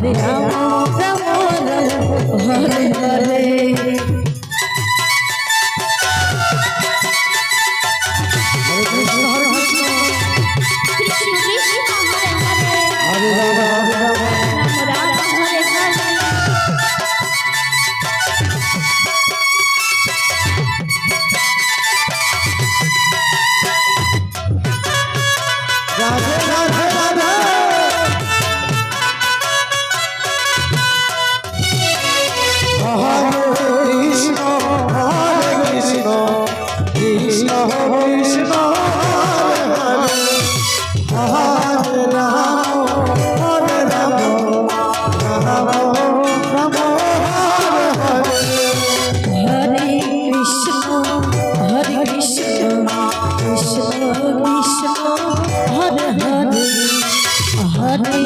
Hare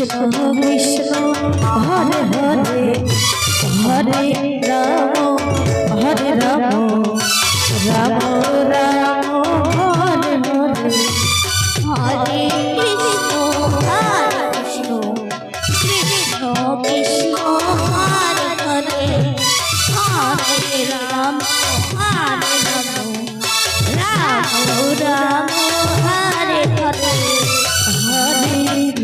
Krishna Krishna, Hare Hare Hare Ram Hare Ram Ram Ram, Hare Hare. Hare Hare Krishna